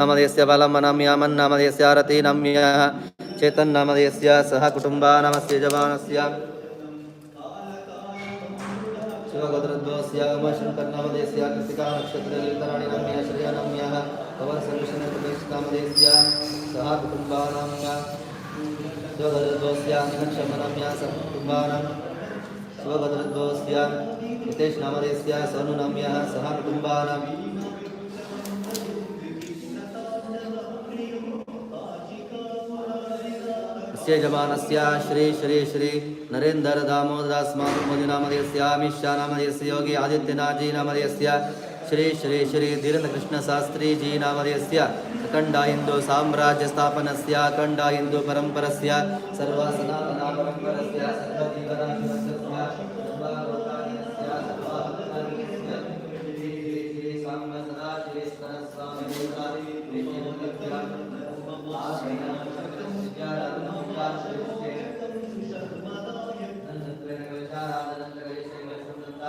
नामधेयस्य बलं नम्यामन्नामधेयस्य आरति नम्यः। चेतन्नामधेयस्य सह कुटुम्बानामस्य जवानस्य। शिवगोत्रद्वस्य उमाशङ्करनामधेयस्य कृतिका नक्षत्रलितराणि नम्यः, श्रेया नम्यः। पवनसंरक्षणप्रदेशकामधेयस्य सह कुटुम्बानां शिवगोत्रद्वस्य निमक्षमनम्यः सह कुटुम्बानां शिवगोत्रद्वस्य हितेशनामधेयस्य सोनुनम्यः सह कुटुम्बानां अस्य यजमानस्य श्री श्री श्री नरेन्द्र दामोदरास्माकं मोदिनामधेयस्य अमितशाह नामधेयस्य योगी आदित्यनाथजी नामधेयस्य श्री श्री श्री धीरेन्द्रकृष्णशास्त्रीजी नामधेयस्य अखण्ड हिन्दु साम्राज्यस्थापनस्य अखण्ड हिन्दु परम्परस्य सर्वसनातनापरम्परस्य सर्वजीवनाशिवस्य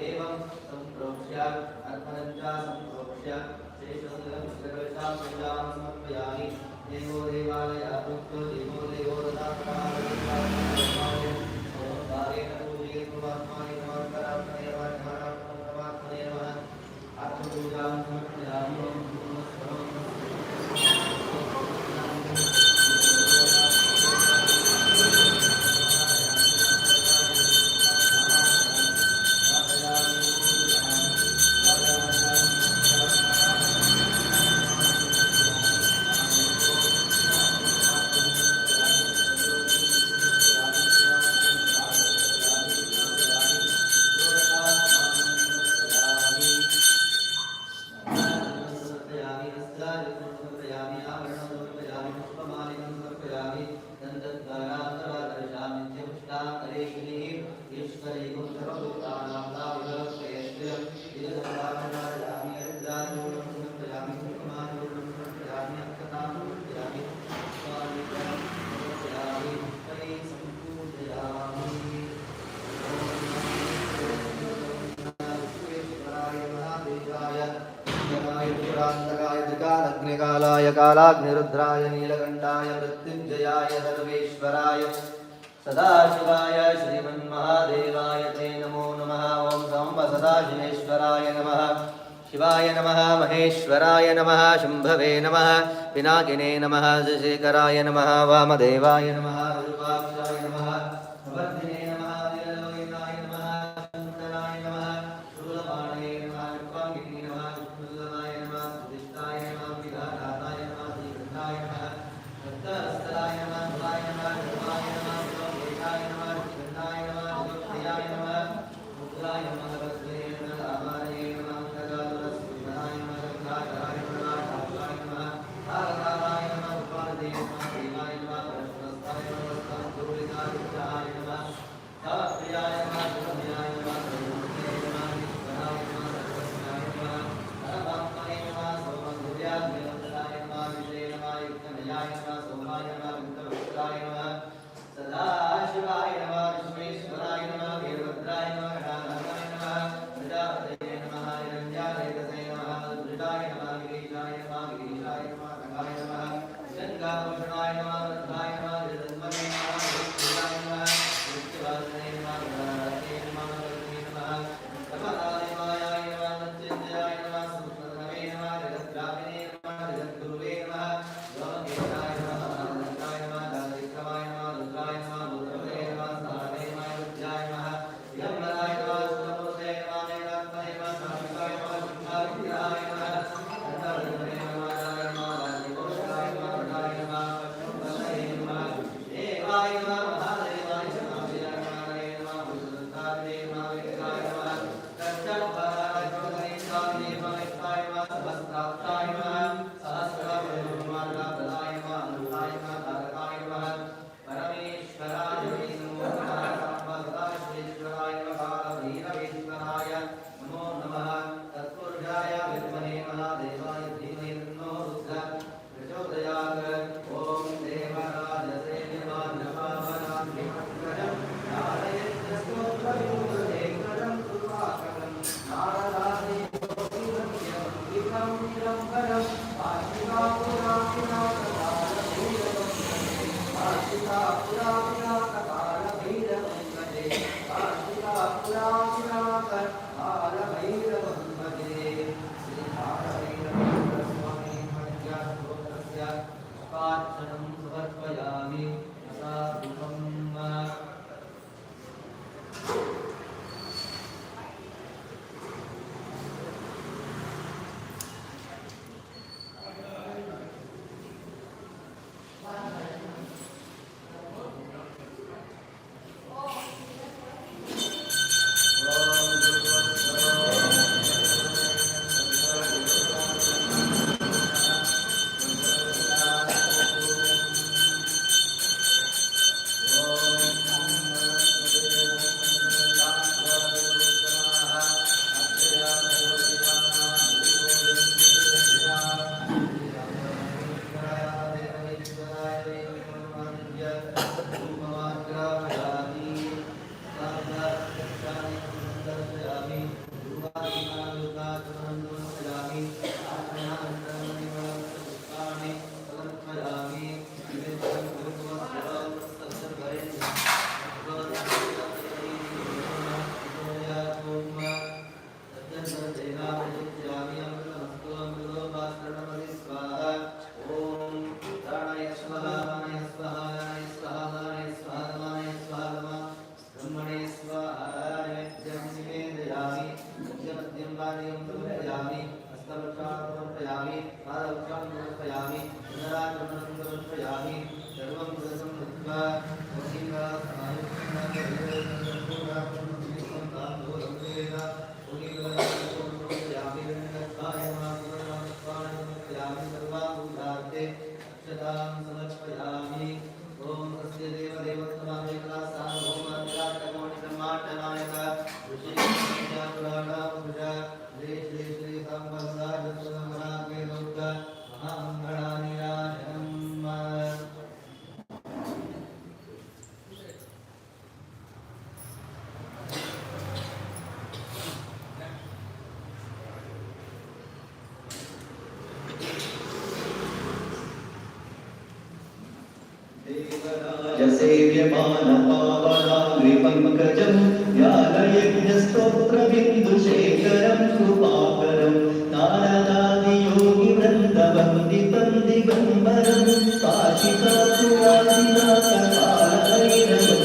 एवं सम्प्रोक्ष्य च सम्प्रोक्ष्य शेषसुलं सर्वेषां पूजां समर्पयामि देवो देवालयः भुक्तो देवो देवो रथात्माय ओंकारेण पूजये परमात्माय नमः परात्मने नमः नमः परमात्मने नमः अर्थपूजां समर्पयामि ओम नमः अग्निकालाय कालाग्निरुद्राय नीलकण्ठाय मृत्युञ्जयाय सर्वेश्वराय सदाशिवाय श्रीमन्महादेवाय ते नमो नमः। ॐ सांब सदाशिवेश्वराय नमः। शिवाय नमः, महेश्वराय नमः, शम्भवे नमः, पिनाकिने नमः शशिखराय नमः, वामदेवाय नमः रूपाक्षाय नमः। ります。আমি dal piano ദേവാലപാലാദ്രിപങ്കജം യാലയജ്ഞസ്തോത്രബിന്ദുശേഖരം കൃപാകരം നാരദാദിയോഗി വൃന്ദവന്തി വന്തി വമ്പരം കാശിതാസുവാസിനാഥകാലൈരവം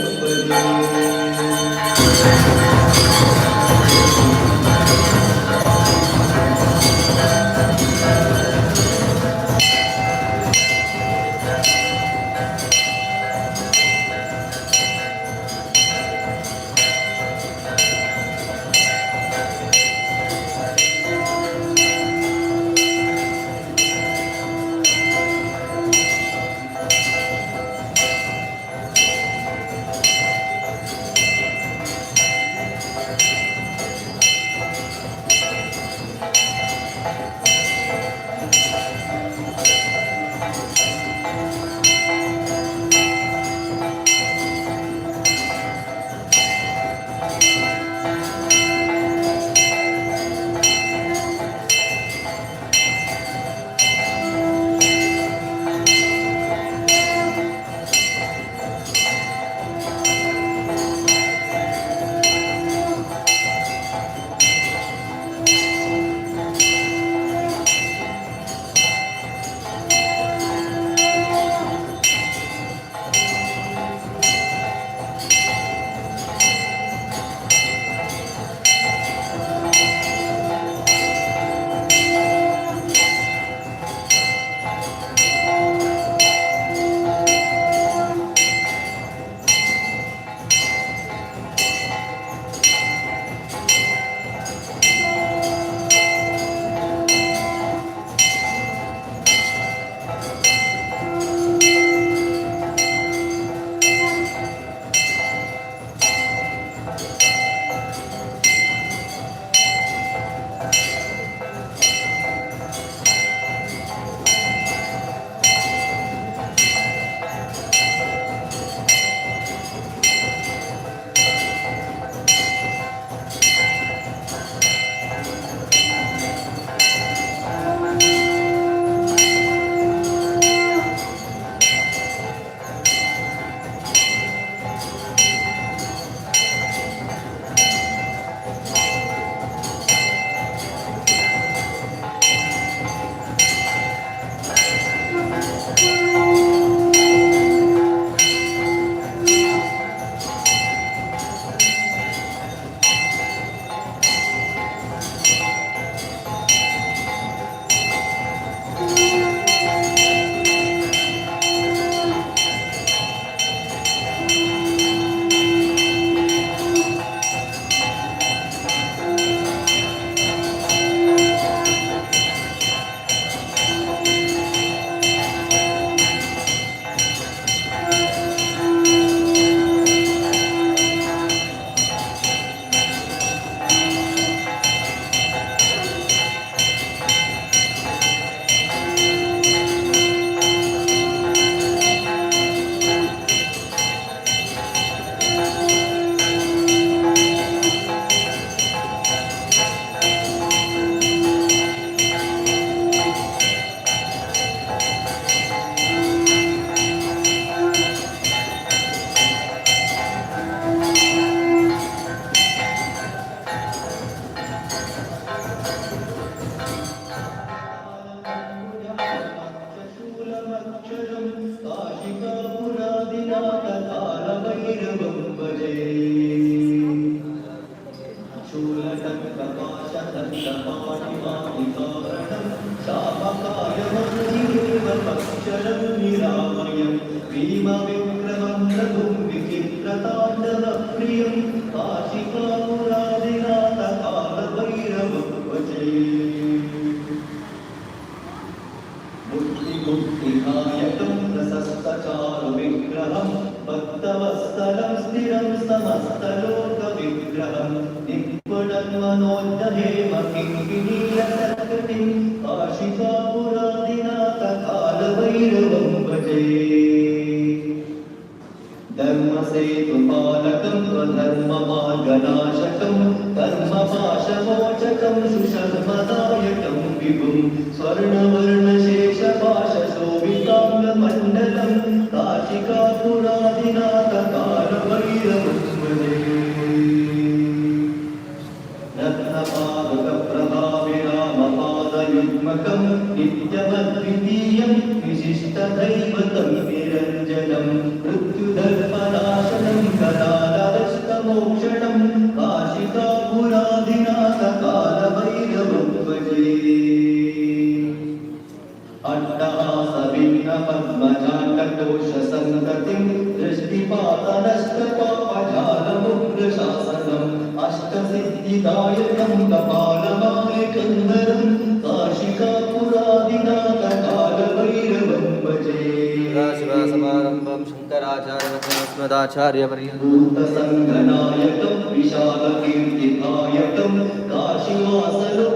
भीमविक्रमं प्रभुं विचित्रताण्डवप्रियं काशिकापुरादिनाथकालभैरवं भजे बुद्धिमुक्तिदायकं प्रशस्तचारुविग्रहं भक्तवत्सलं स्थिरं समस्तलोकविग्रहं स्वधर्ममार्गनाशकं कर्मपाशमोचकं सुशर्मदायकं विभुं स्वर्णवर्णशेषपाशशोभितां मण्डलं काशिकापुरादिनाथ कालभैरवं भजे रत्नपादकप्रभाविरामपादयुग्मकं नित्यमद्वितीयं विशिष्टदैवतं निरञ्जनं मृत्युदर्पनाशनं कदालदष्टमोक्षणं ഇതായതം കപാലമായ കന്ദരം കാശികാപുരാതിനാഥ കാലഭൈരവം ഭജേ ശിവസമാരംഭം ശങ്കരാചാര്യസ്മദാചാര്യപര്യന്തൂതസംഘനായകം വിശാലകീർത്തിനായകം കാശിവാസരം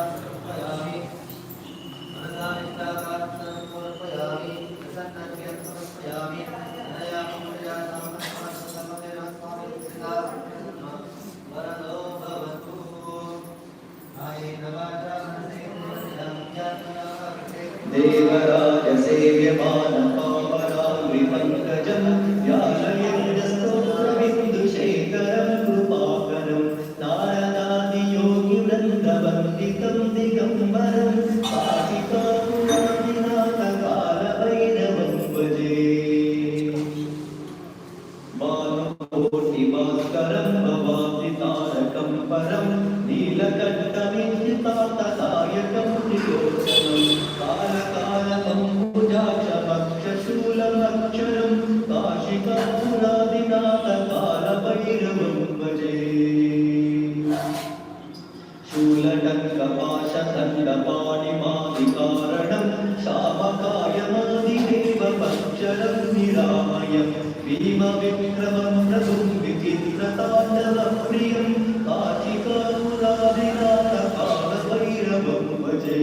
शूलटङ्कपाशखण्डपाणिमादिकारणं शामकायमादिदेवपक्षरं निरामयं भीमविक्रमं प्रभुं विचित्रताण्डवप्रियं काशिकापुरादिनाथकालभैरवं भजे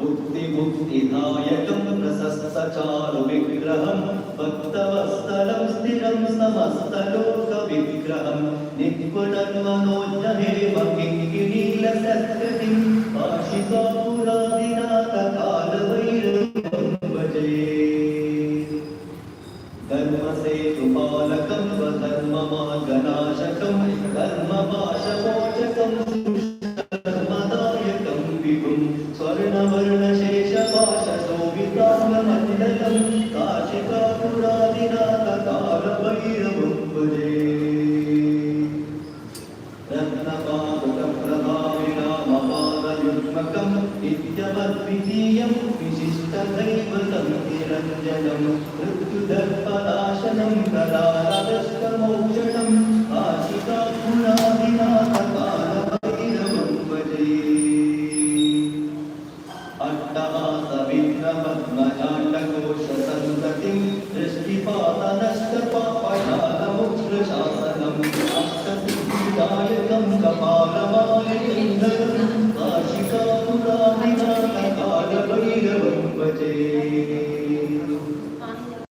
मुक्तिमुक्तिदायकं प्रशस्तचारुविग्रहं भक्तवत्सलं स्थिरं समस्तलोकविग्रहं निपुणन्मनोज्ञहेम किङ्किणीलसत्कृतिं నిత్యం విశిష్టమైవంతమిరంజనం మృత్యుదర్పదాశనం కదాలదష్టమోక్షణం ఆశితా